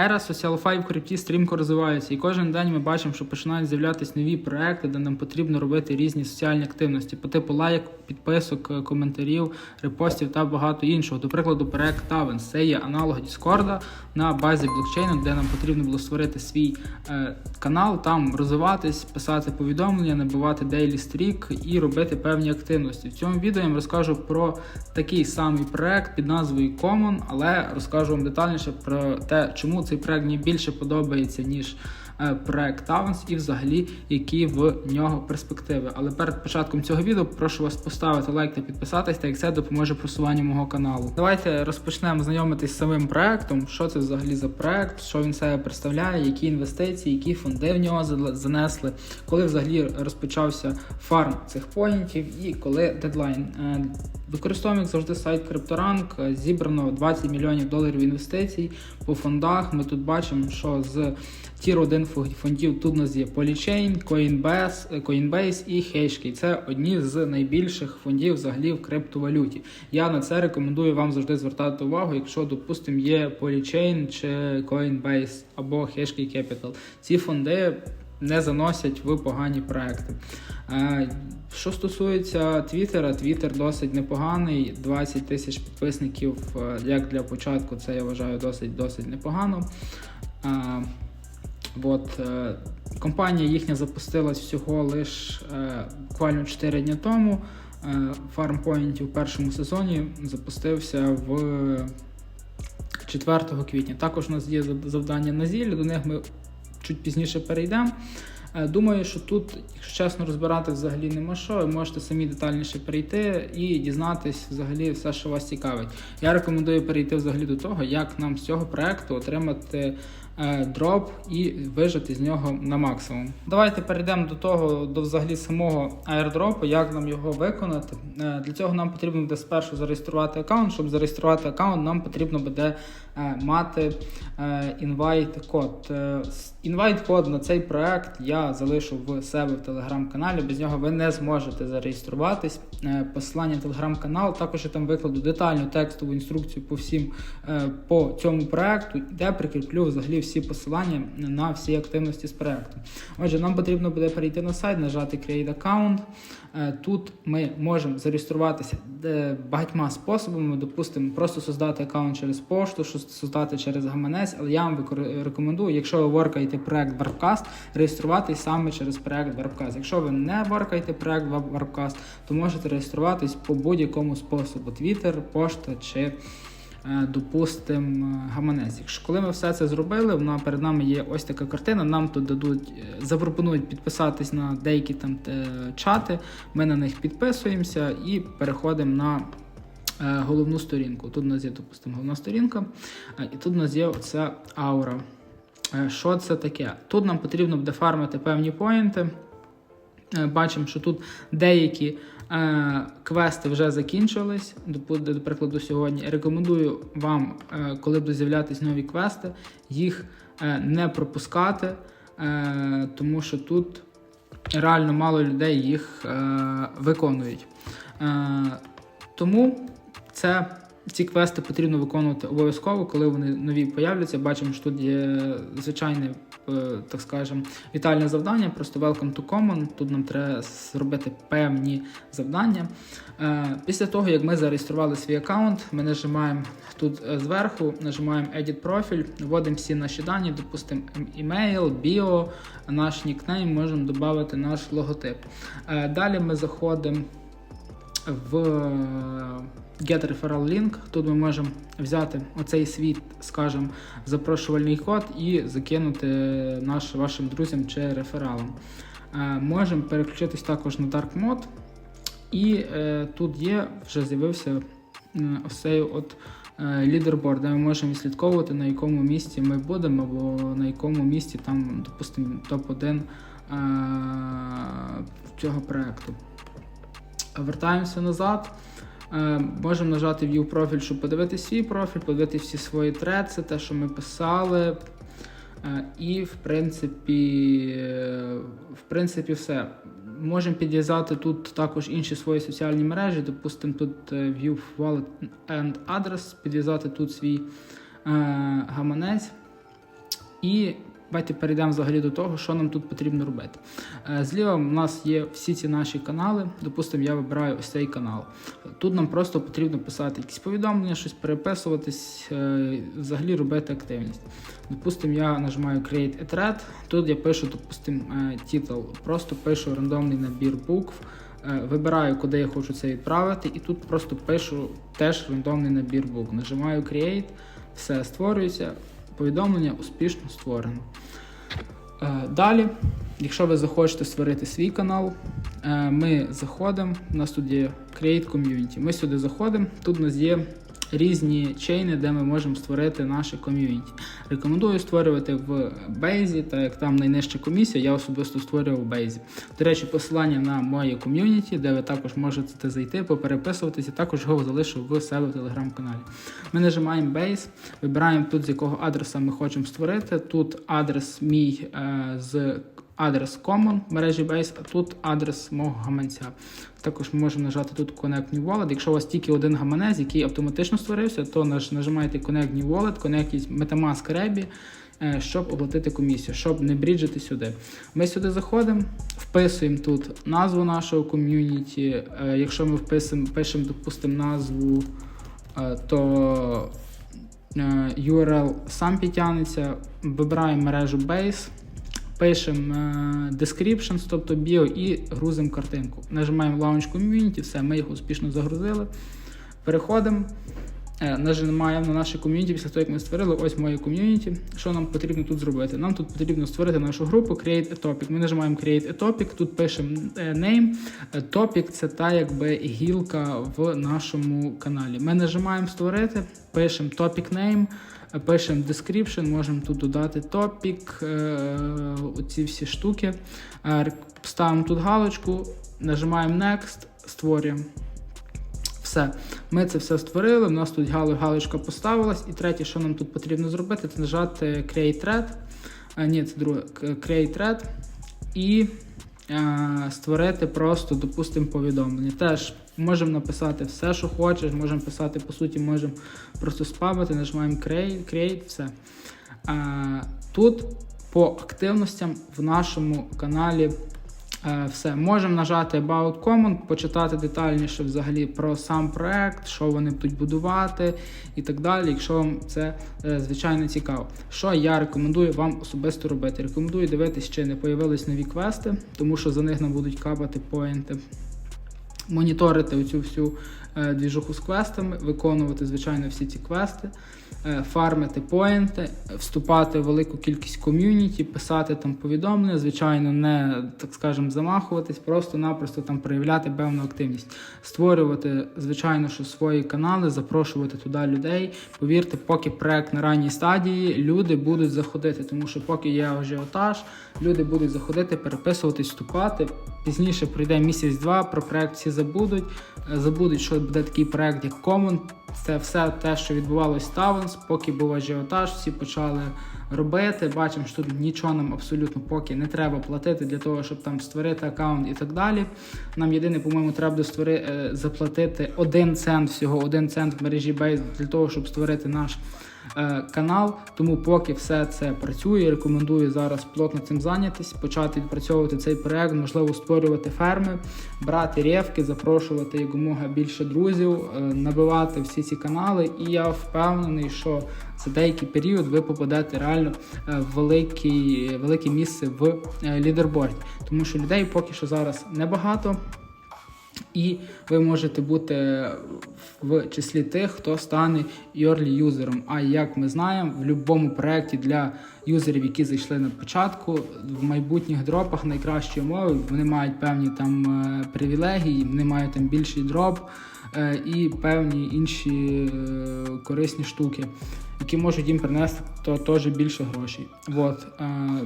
Ера Social5 в крипті стрімко розвивається, і кожен день ми бачимо, що починають з'являтися нові проекти, де нам потрібно робити різні соціальні активності по типу лайк, підписок, е, коментарів, репостів та багато іншого. До прикладу, проект Taven. Це є аналог Discord на базі блокчейну, де нам потрібно було створити свій е, канал, там розвиватись, писати повідомлення, набивати дейлі стрік і робити певні активності. В цьому відео я вам розкажу про такий самий проект під назвою Common, але розкажу вам детальніше про те, чому цей проект мені більше подобається, ніж проект Avans і взагалі які в нього перспективи. Але перед початком цього відео прошу вас поставити лайк та підписатись, так як це допоможе просуванню мого каналу. Давайте розпочнемо знайомитись з самим проектом. Що це взагалі за проект, що він себе представляє, які інвестиції, які фонди в нього занесли, коли взагалі розпочався фарм цих поінтів і коли дедлайн. Е, Використовуємо як завжди сайт CryptoRank. Зібрано 20 мільйонів доларів інвестицій по фондах. Ми тут бачимо, що з Tier 1 фондів тут у нас є Polychain, Coinbase, Coinbase і Hashkey. Це одні з найбільших фондів взагалі в криптовалюті. Я на це рекомендую вам завжди звертати увагу, якщо, допустимо, є Polychain чи Coinbase або Hashkey Capital. Ці фонди не заносять в погані проекти. Е, Що стосується Твіттера, Твіттер досить непоганий. 20 тисяч підписників, е, як для початку, це я вважаю досить досить непогано. Е, От, е, компанія їхня запустилась всього лише буквально 4 дні тому. Е, FarmPoint у першому сезоні запустився в 4 квітня. Також у нас є завдання на зілля, до них ми чуть пізніше перейдемо. Е, Думаю, що тут, якщо чесно, розбирати взагалі нема що. Ви можете самі детальніше перейти і дізнатись взагалі все, що вас цікавить. Я рекомендую перейти взагалі до того, як нам з цього проекту отримати е, дроп і вижити з нього на максимум. Давайте перейдемо до того, до взагалі самого airdropу, як нам його виконати. Е, Для цього нам потрібно буде спершу зареєструвати аккаунт. Щоб зареєструвати аккаунт, нам потрібно буде е, мати інвайт код. Інвайт код на цей проект я залишу в себе в телеграм-каналі. Без нього ви не зможете зареєструватись. Е, Посилання в телеграм-канал. Також я там викладу детальну текстову інструкцію по всім е, по цьому проекту, де прикріплю взагалі всі посилання на всі активності з проекту. Отже, нам потрібно буде перейти на сайт, нажати Create Account. Е, Тут ми можемо зареєструватися е, багатьма способами. Допустимо, просто создати аккаунт через пошту, создати через гаманець, але я вам рекомендую, якщо ви воркаєте проект Warpcast, реєструватись саме через проект Warpcast. Якщо ви не воркаєте проект Warpcast, то можете реєструватись по будь-якому способу: Twitter, пошта чи. Е, Допустим, гаманець. Якщо коли ми все це зробили, вона перед нами є ось така картина. Нам тут дадуть, е, запропонують підписатись на деякі там е, чати. Ми на них підписуємося і переходимо на е, головну сторінку. Тут у нас є, допустимо, головна сторінка, е, і тут у нас є оця аура. Е, Що це таке? Тут нам потрібно буде фармити певні поінти. Е, Бачимо, що тут деякі е, квести вже закінчились. До, прикладу, сьогодні. Рекомендую вам, е, коли будуть з'являтися нові квести, їх е, не пропускати, е, тому що тут реально мало людей їх виконують. Тому це. Ці квести потрібно виконувати обов'язково, коли вони нові появляться. Бачимо, що тут є звичайне, так скажемо, вітальне завдання, просто welcome to common. Тут нам треба зробити певні завдання. Е, Після того, як ми зареєстрували свій аккаунт, ми нажимаємо тут е, зверху, нажимаємо Edit профіль, вводимо всі наші дані, допустимо, email, біо, наш нікнейм, можемо додати наш логотип. Е, Далі ми заходимо в Get Referral Link. Тут ми можемо взяти оцей свій, скажімо, запрошувальний код і закинути наш, вашим друзям чи рефералам. Е, Можемо переключитись також на Dark Mode. І е, тут є, вже з'явився е, ось цей от е, лідерборд, де ми можемо відслідковувати, на якому місці ми будемо, або на якому місці там, допустимо, топ-1 е, цього проекту. Вертаємося назад. Е, Можемо нажати View профіль, щоб подивитися свій профіль, подивитися всі свої треці, те, що ми писали. Е, І, в принципі, в принципі, все. Можемо підв'язати тут також інші свої соціальні мережі. Допустимо, тут е, View Wallet and Address, підв'язати тут свій гаманець. І давайте перейдемо взагалі до того, що нам тут потрібно робити. Е, Зліва у нас є всі ці наші канали. Допустимо, я вибираю ось цей канал. Тут нам просто потрібно писати якісь повідомлення, щось переписуватись, е, взагалі робити активність. Допустимо, я нажимаю Create a Thread. Тут я пишу, допустимо, е, титул. Просто пишу рандомний набір букв. Вибираю, куди я хочу це відправити, і тут просто пишу теж рандомний набір букв. Нажимаю Create, все створюється. Повідомлення успішно створено. Е, Далі, якщо ви захочете створити свій канал, е, ми заходимо. У нас тут є Create Community. Ми сюди заходимо. Тут у нас є різні чейни, де ми можемо створити наше ком'юніті. Рекомендую створювати в Base, так як там найнижча комісія, я особисто створював в Base. До речі, посилання на моє ком'юніті, де ви також можете зайти, попереписуватися, також його залишу в себе в телеграм-каналі. Ми нажимаємо Base, вибираємо тут, з якого адреса ми хочемо створити. Тут адрес мій е, з адрес Common мережі Base, а тут адрес мого гаманця. Також ми можемо нажати тут Connect New Wallet. Якщо у вас тільки один гаманець, який автоматично створився, то наж- нажимаєте Connect New Wallet, Connect Metamask Rebi, е, щоб оплатити комісію, щоб не бріджити сюди. Ми сюди заходимо, вписуємо тут назву нашого ком'юніті. Е, Якщо ми вписуємо, пишемо, допустимо, назву, е, то URL сам підтягнеться, вибираємо мережу Base. Пишемо е, descriptions, тобто біо, і грузимо картинку. Нажимаємо Launch Community, все, ми їх успішно загрузили. Переходимо, нажимаємо на наше ком'юніті. Після того, як ми створили, ось моє ком'юніті. Що нам потрібно тут зробити? Нам тут потрібно створити нашу групу Create a Topic. Ми нажимаємо Create a Topic, тут пишемо е, name. Е, Topic це та якби гілка в нашому каналі. Ми нажимаємо створити, пишемо Topic Name. Пишемо description, можемо тут додати топік, оці всі штуки. Е, Ставимо тут галочку, нажимаємо Next, створюємо. Все. Ми це все створили. У нас тут галочка поставилась. І третє, що нам тут потрібно зробити, це нажати Create Thread. А, ні, це друге Create Thread. І е, створити просто, допустимо, повідомлення. Теж можемо написати все, що хочеш, можемо писати, по суті, можемо просто спамити, нажимаємо Create, create все. Е, тут по активностям в нашому каналі е, все. Можемо нажати About Common, почитати детальніше взагалі про сам проект, що вони будуть будувати і так далі, якщо вам це е, звичайно цікаво. Що я рекомендую вам особисто робити? Рекомендую дивитись, чи не появились нові квести, тому що за них нам будуть капати поінти. Моніторити оцю всю е, двіжуху з квестами, виконувати, звичайно, всі ці квести, е, фармити поінти, вступати в велику кількість ком'юніті, писати там повідомлення, звичайно, не так скажемо, замахуватись, просто-напросто там проявляти певну активність, створювати, звичайно, що свої канали, запрошувати туди людей. Повірте, поки проект на ранній стадії, люди будуть заходити, тому що поки є ажіотаж, люди будуть заходити, переписуватись, вступати. Пізніше пройде місяць-два, про проект всі забудуть. Е, Забудуть, що буде такий проект, як Common. Це все те, що відбувалось з Taverns, поки був ажіотаж, всі почали робити. Бачимо, що тут нічого нам абсолютно поки не треба платити для того, щоб там створити аккаунт і так далі. Нам єдине, по-моєму, треба створи, е, заплатити один цент, всього один цент в мережі Base для того, щоб створити наш е, канал. Тому поки все це працює, рекомендую зараз плотно цим зайнятися, почати відпрацьовувати цей проект, можливо, створювати ферми, брати рєвки, запрошувати якомога більше друзів, е, набивати всі ці канали. І я впевнений, що за деякий період ви попадете реально е, великий, велике місце в е, лідерборді, тому що людей поки що зараз небагато. І ви можете бути в числі тих, хто стане early юзером. А як ми знаємо, в будь-якому проєкті для юзерів, які зайшли на початку, в майбутніх дропах найкращі умови, вони мають певні там е, привілегії, вони мають там більший дроп і певні інші е, корисні штуки, які можуть їм принести то теж більше грошей. Вот. е,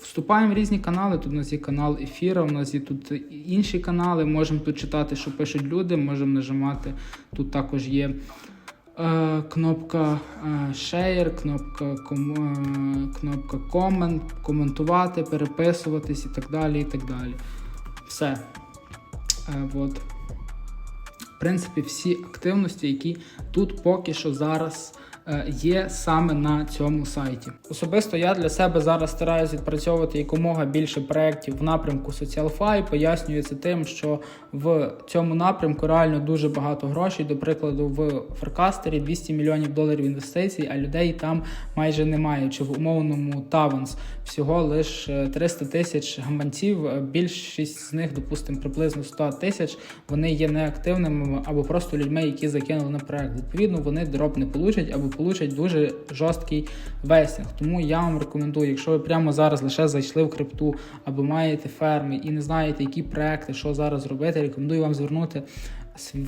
Вступаємо в різні канали. Тут у нас є канал ефіра, у нас є тут інші канали. Можемо тут читати, що пишуть люди, можемо нажимати. Тут також є е, кнопка е, Share, кнопка, ком, е, кнопка Comment, коментувати, переписуватись і так далі. і так далі. Все. Е, от. Принципі, всі активності, які тут поки що зараз є саме на цьому сайті. Особисто я для себе зараз стараюся відпрацьовувати якомога більше проєктів в напрямку. Пояснюю це тим, що в цьому напрямку реально дуже багато грошей. До прикладу, в Фаркастері 200 мільйонів доларів інвестицій, а людей там майже немає. Чи в умовному Таванс всього лише 300 тисяч гаманців. Е, Більшість з них, допустимо, приблизно 100 тисяч, вони є неактивними або просто людьми, які закинули на проект. Відповідно, вони дроп не получать або получать дуже жорсткий весінг. Тому я вам рекомендую, якщо ви прямо зараз лише зайшли в крипту або маєте ферми і не знаєте, які проекти, що зараз робити, рекомендую вам звернути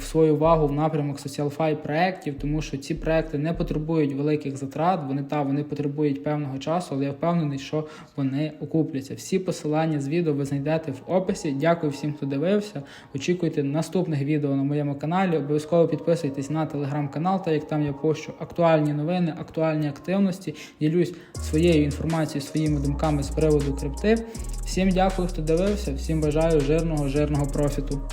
свою увагу в напрямок SocialFi проєктів, тому що ці проекти не потребують великих затрат. Вони та вони потребують певного часу, але я впевнений, що вони окупляться. Всі посилання з відео ви знайдете в описі. Дякую всім, хто дивився. Очікуйте наступних відео на моєму каналі. Обов'язково підписуйтесь на телеграм-канал, так як там я пощу актуальні новини, актуальні активності. Ділюсь своєю інформацією, своїми думками з приводу крипти. Всім дякую, хто дивився. Всім бажаю жирного, жирного профіту.